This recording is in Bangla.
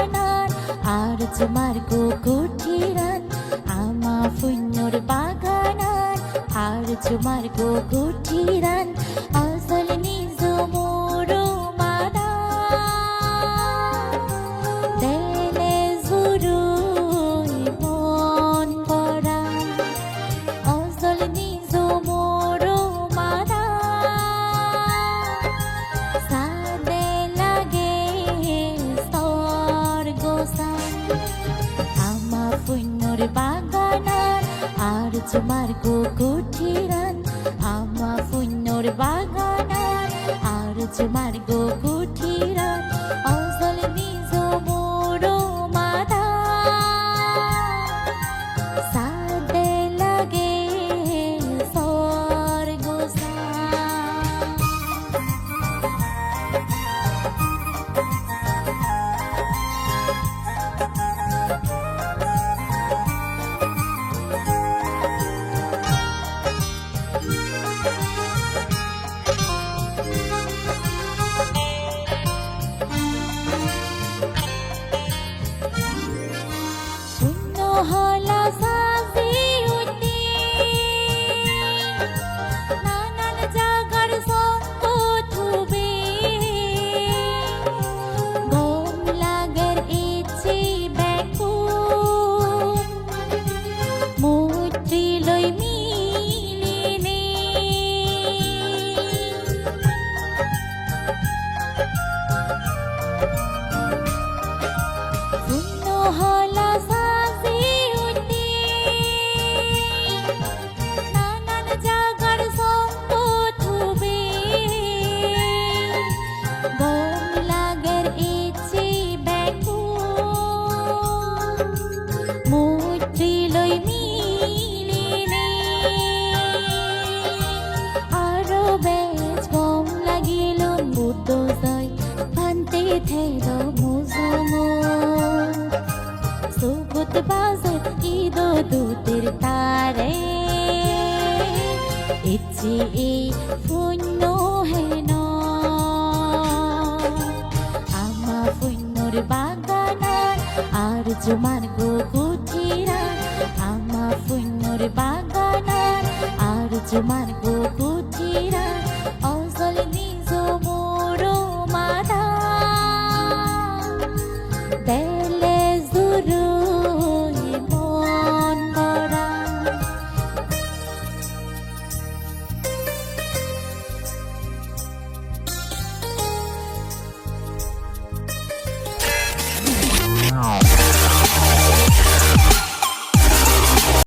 বাগানান আর তোমার কুকুঠিরান আমা ফুন্নর বাগানান আর তোমার কুকুঠিরান আসল নিজ মোরো তোমার কুকুঠিরান আমা ফুন্নর বাগানার আর তোমার কুকুঠিরান দূতের তারে। ইচ্ছে এই পুণ্য হেন। আমা পুণ্যর বাগানান আর জুমার গোকুঠিরা আমা পুণ্যর বাগানান আর জুমার গোকুঠিরা there